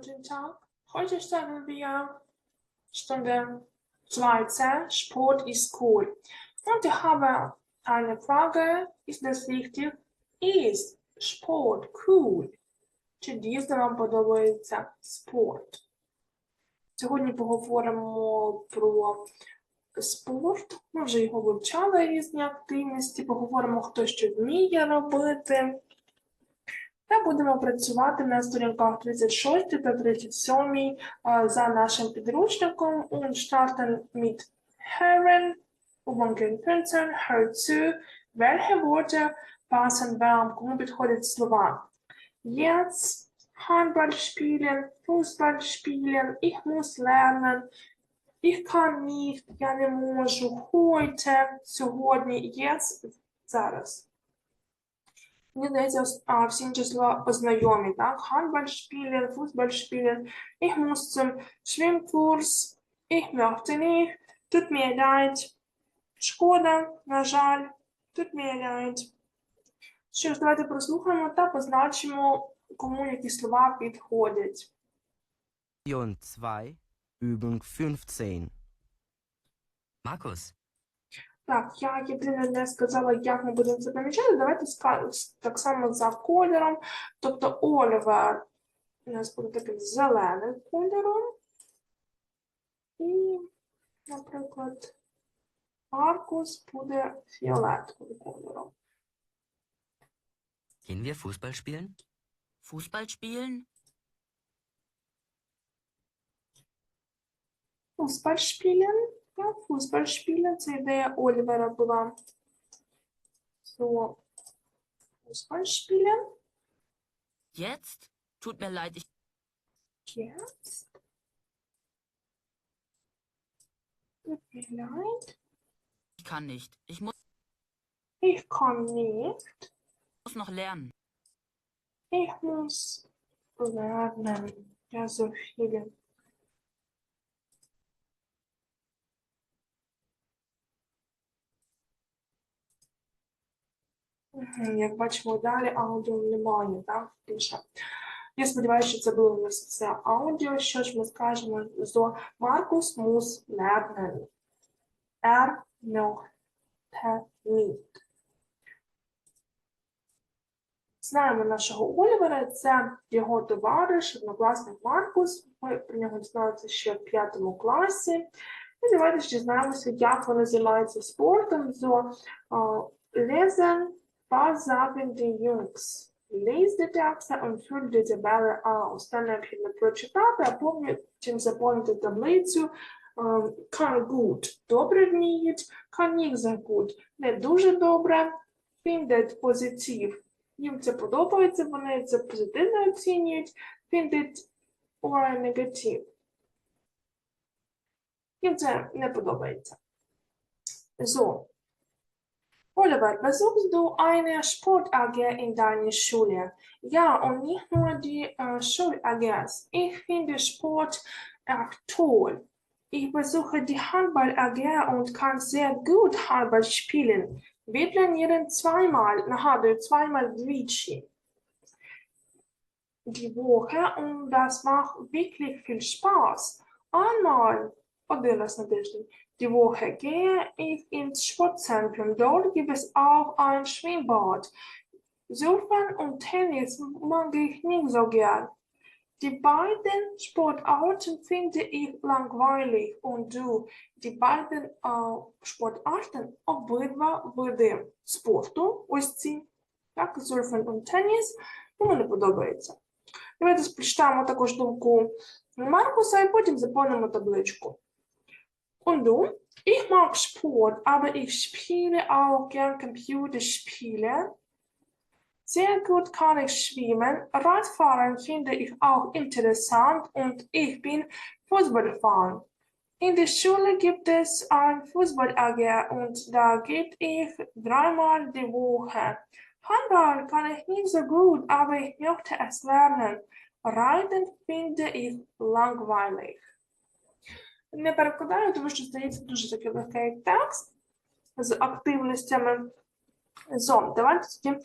Tag. Heute starten wir Stunde 2c. Sport ist cool. Und ich habe eine Frage. Ist das richtig? Ist Sport cool? Чи дійсно вам подобається спорт? Сьогодні поговоримо про спорт. Ми вже його вивчали різні активності, поговоримо, хто що вміє робити. Та будемо працювати на сторінках 36 та 37 а, за нашим підручником und starten mit Herren, Übungen 15, hör zu, welche Worte passen вам, кому підходять слова. Jetzt Handball spielen, Fußball spielen, ich muss lernen, ich kann nicht, я не можу, heute, сьогодні, jetzt, зараз. Мені здається, а, всім числа знайомі, так? Muss zum Schwimmkurs, ich möchte nicht, tut mir leid, шкода, на жаль, mir leid. Що ж, давайте прослухаємо та позначимо, кому які слова підходять. Lektion 2, Übung 15. Markus, Так, я єдине не сказала, як ми будемо це помічати. Давайте так само за кольором. Тобто Оливер у нас буде таким зеленим кольором. І, наприклад, Маркус буде фіолетовим кольором. gehen wir Fußball spielen? Fußball spielen? Фузбаль шпілен. Ja, фузбаль шпілен. Це ідея Олівера була. So, фузбаль шпілен. Jetzt? Tut mir leid, ich Jetzt. Tut mir leid. kann nicht. Ich muss Ich kann nicht. noch lernen. Ich muss lernen. Ja, so viele. Як бачимо далі, аудіо немає, так? Більше. Я сподіваюся, що це було у нас все аудіо. Що ж ми скажемо зо Маркус muss lernen. Er möchte nicht. Знаємо нашого Олівера, це його товариш, однокласник Маркус. Ми про нього дізналися ще в п'ятому класі. І давайте ще дізнаємося, як вони займаються спортом. Зо lesen, die Texte und füll die Tabelle aus. Там необхідно прочитати, а потім заповнити таблицю. Kann gut – добре вміють, kann nicht gut – не дуже добре, findet – позитив їм це подобається, вони це позитивно оцінюють, findet or negative. Їм це не подобається. So. Oliver, besuchst du eine Sport-AG in deiner Schule? Ja, und nicht nur die äh, Schul-AGs. Ich finde Sport echt toll. Ich besuche die Handball-AG und kann sehr gut Handball spielen. Wir trainieren zweimal, nachher zweimal Griechen die Woche und das macht wirklich viel Spaß. Einmal, oh, oder das natürlich, die Woche gehe ich ins Sportzentrum. Dort gibt es auch ein Schwimmbad. Surfen und Tennis mag ich nicht so gern. Die beiden Sportarten finde ich langweilig und du, die beiden äh, Sportarten обидва види спорту, ось ці, так, сурфинг і теніс, йому не подобається. Давайте прочитаємо також думку Маркуса і потім заповнимо табличку. Und du? Ich mag Sport, aber ich spiele auch gern Computerspiele. Sehr gut kann ich schwimmen. Radfahren finde ich auch interessant und ich bin Fußballfan. In der Schule gibt es ein Fußball-AG und da geht ich dreimal die Woche. Handball kann ich nicht so gut, aber ich möchte es lernen. Reiten finde ich langweilig. Не перекладаю, тому що здається дуже такий легкий текст з активностями. So, давайте тоді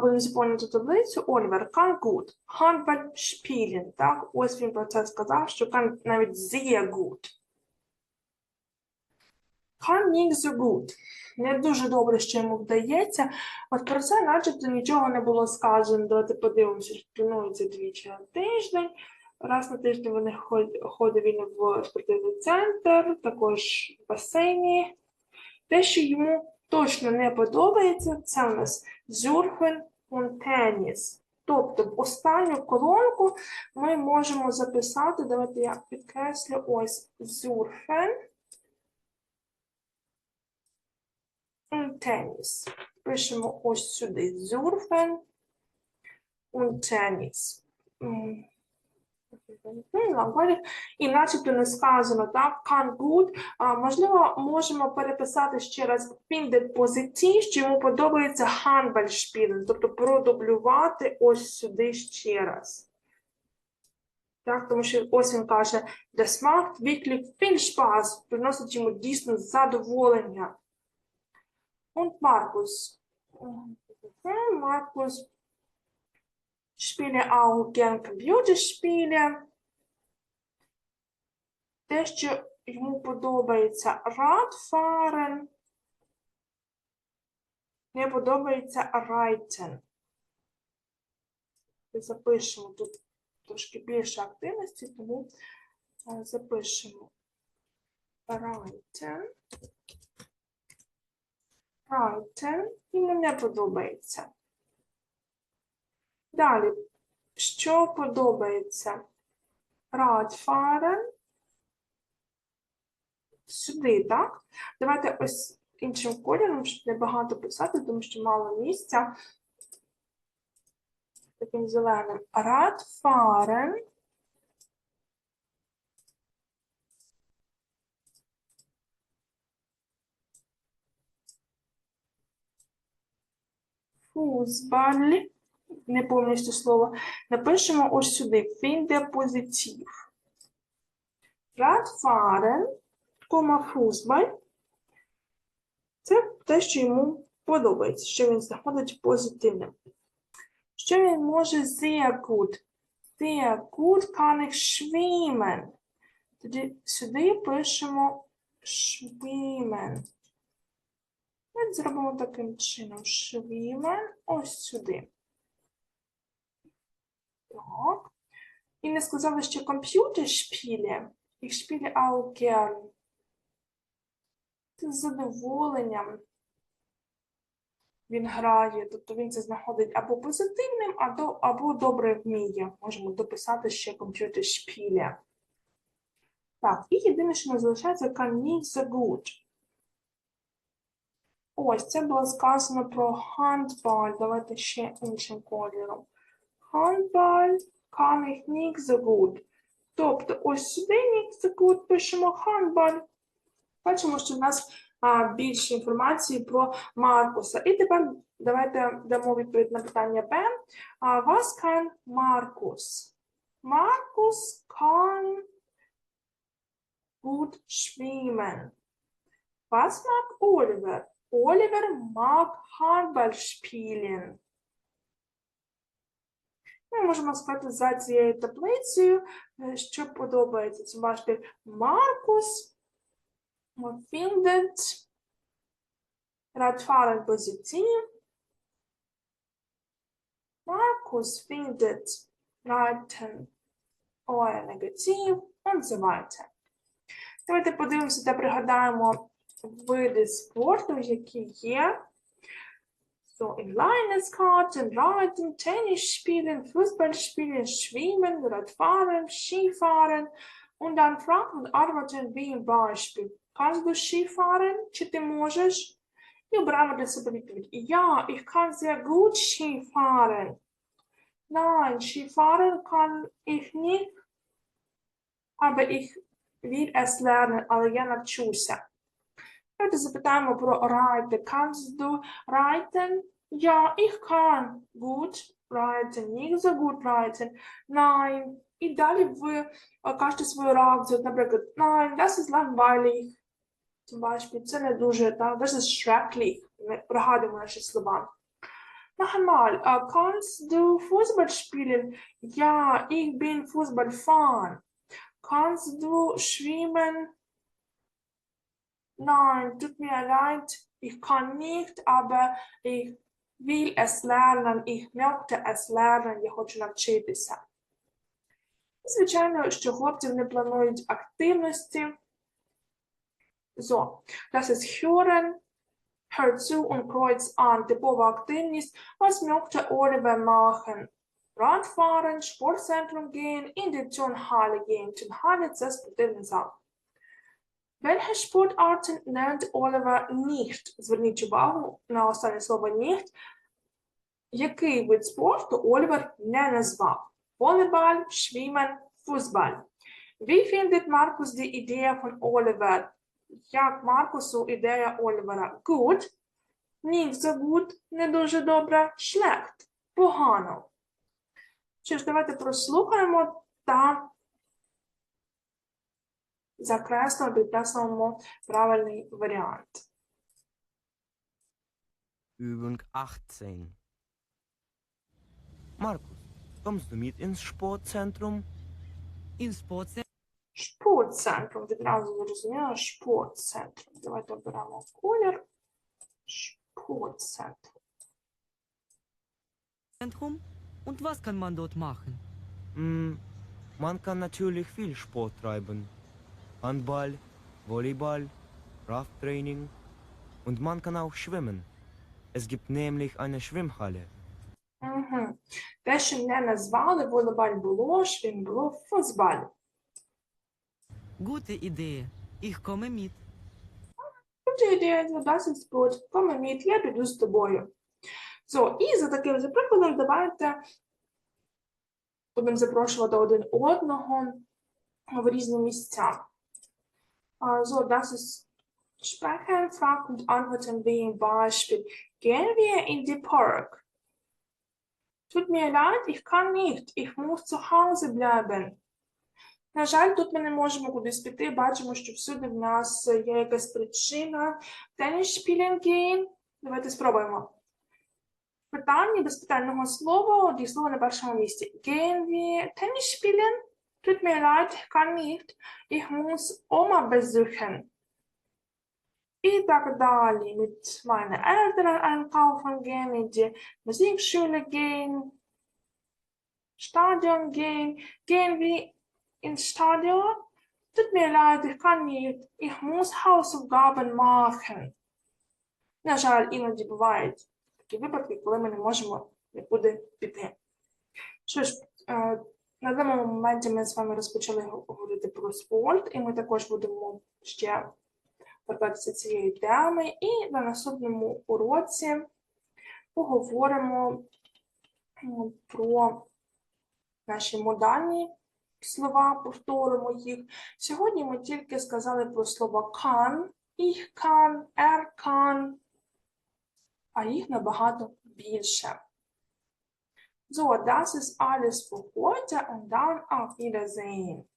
будемо заповнити таблицю. Олівер, kann gut. Handball spielen. Так, ось він про це сказав, що kann навіть sehr gut. Kann nicht so gut. Не дуже добре, що йому вдається. От про це начебто нічого не було сказано. Давайте подивимося, що тренується двічі на тиждень. Раз на тиждень вони ходить він в спортивний центр, також в басейні. Те, що йому точно не подобається, це у нас зюрфен теніс. Тобто в останню колонку ми можемо записати, давайте я підкреслю ось зюрфен теніс. Пишемо ось сюди зюрфен теніс. Лагодять. І начебто не сказано, так, can good. А, можливо, можемо переписати ще раз finde позитив, що йому подобається Handballspielen, тобто продублювати ось сюди ще раз. Так, тому що ось він каже, macht wirklich viel Spaß, приносить йому дійсно задоволення. Und Markus. Маркус spiele auch gern Computerspiele. Те, що йому подобається Radfahren, не подобається Reiten. Запишемо тут трошки більше активності, тому е, запишемо Reiten. Reiten йому не подобається. Далі, що подобається? Radfahren. Сюди, так? Давайте ось іншим кольором, щоб не багато писати, тому що мало місця. Таким зеленим. Radfahren. Фузбаль. Не повністю слово. Напишемо ось сюди. Finde позитив. Radfahren, кома фузбаль. Це те, що йому подобається, що він знаходить позитивним. Що він може sehr gut? Sehr gut kann schwimmen. Тоді сюди пишемо schwimmen. Ми зробимо таким чином. Schwimmen ось сюди. І не сказали, що комп'ютершпілі. Їх шпілі auch. З задоволенням він грає, тобто він це знаходить або позитивним, або, добре вміє. Можемо дописати ще комп'ютершпілі. Так, і єдине, що не залишається, nicht so gut. Ось, це було сказано про handball. Давайте ще іншим кольором. Handball kann ich nicht. Тобто ось сюди nicht so пишемо handball. Бачимо, що в нас а, більше інформації про Маркуса. І тепер давайте дамо відповідь на питання Б. А, was kann Markus? Markus kann gut schwimmen. Was mag Oliver? Oliver mag Handball spielen. Ми можемо сказати за цією таблицею, е, що подобається. Це бачите, Маркус findet Radfahren positiv. Markus findet Reiten eher negativ und so. Давайте подивимося та пригадаємо види спорту, які є. So, Inlineskaten, Reiten, Tennis spielen, Fußball spielen, Schwimmen, Radfahren, Skifahren und dann fragen und antworten wie im Beispiel. Kannst du Skifahren? Чи ти можеш? І обираємо для себе відповідь. Ja, ich kann sehr gut Skifahren. Nein, Skifahren kann ich nicht, aber ich will es lernen, але я навчуся. Давайте запитаємо про reiten. Kannst du reiten? Ja, ich kann gut reiten, nicht so gut reiten. Nein. І далі ви е, кажете свою реакцію, наприклад, nein, das ist langweilig. Zum Beispiel, це не дуже, так, das ist schrecklich. Ми пригадуємо наші слова. Noch einmal, äh, kannst du Fußball spielen? Ja, ich bin Fußballfan. Kannst du schwimmen? Nein, tut mir leid, ich kann nicht, aber ich will es lernen, ich möchte es lernen, я хочу навчитися. Звичайно, що хлопці вони планують активності. So, das ist hören, hör zu und kreuz an, типова активність. Was möchte Oliver machen? Radfahren, Sportzentrum gehen, in die Turnhalle gehen. Turnhalle – це спортивний зал. Welche Sportarten lernt Oliver nicht? Зверніть увагу на останнє слово nicht. Який вид спорту Олівер не назвав? Волейбall, Schwimmen, Fußball. Wie findet Markus die Idee von Oliver? Як Маркусу ідея Олівера? Good. Nicht so good, не дуже добре. Schlecht. Погано. Що ж, давайте прослухаємо та закреслимо, підкреслимо правильний варіант. Übung 18. Markus, kommst du mit ins Sportzentrum? Im Sportzentrum Спортцентром. Відразу зрозуміло, спортцентром. Давайте оберемо колір. Спортцентр. und was kann man dort machen? Hm, man kann natürlich viel Sport treiben. Handball, Volleyball, Krafttraining und man kann auch schwimmen. Es gibt nämlich eine Schwimmhalle. Угу. Те, що не назвали, волейбаль було, швін було, футбаль. Gute Idee. Ich komme mit. Ідея задасть спорт, помиміт, я піду з тобою. So, і за таким же прикладом давайте будемо запрошувати один одного в різні місця. А, So, das ist Sprechen, Fragen und Antworten wie im Beispiel. Gehen wir in die Park? Tut mir leid, ich kann nicht. Ich muss zu Hause bleiben. На жаль, тут ми не можемо кудись піти. Бачимо, що всюди в нас є якась причина. Теніс. Давайте спробуємо. Питання без питального слова, дієслово на першому місці. Tennis spielen? Tut mir leid, ich kann nicht. Ich muss Oma besuchen. І так далі. Mit meinen Eltern einkaufen gehen, in die Musikschule gehen, Stadion gehen. Gehen wir ins Stadion? Tut mir leid, ich kann nicht. Ich muss Hausaufgaben machen. На жаль, іноді бувають такі випадки, коли ми не можемо нікуди піти. Що ж, е, на даному моменті ми з вами розпочали говорити про спорт, і ми також будемо ще торкатися цієї теми. І на наступному уроці поговоримо про наші модальні слова, повторимо їх. Сьогодні ми тільки сказали про слово kann, ich kann, а їх набагато більше. So, das ist alles für heute und dann auf Wiedersehen.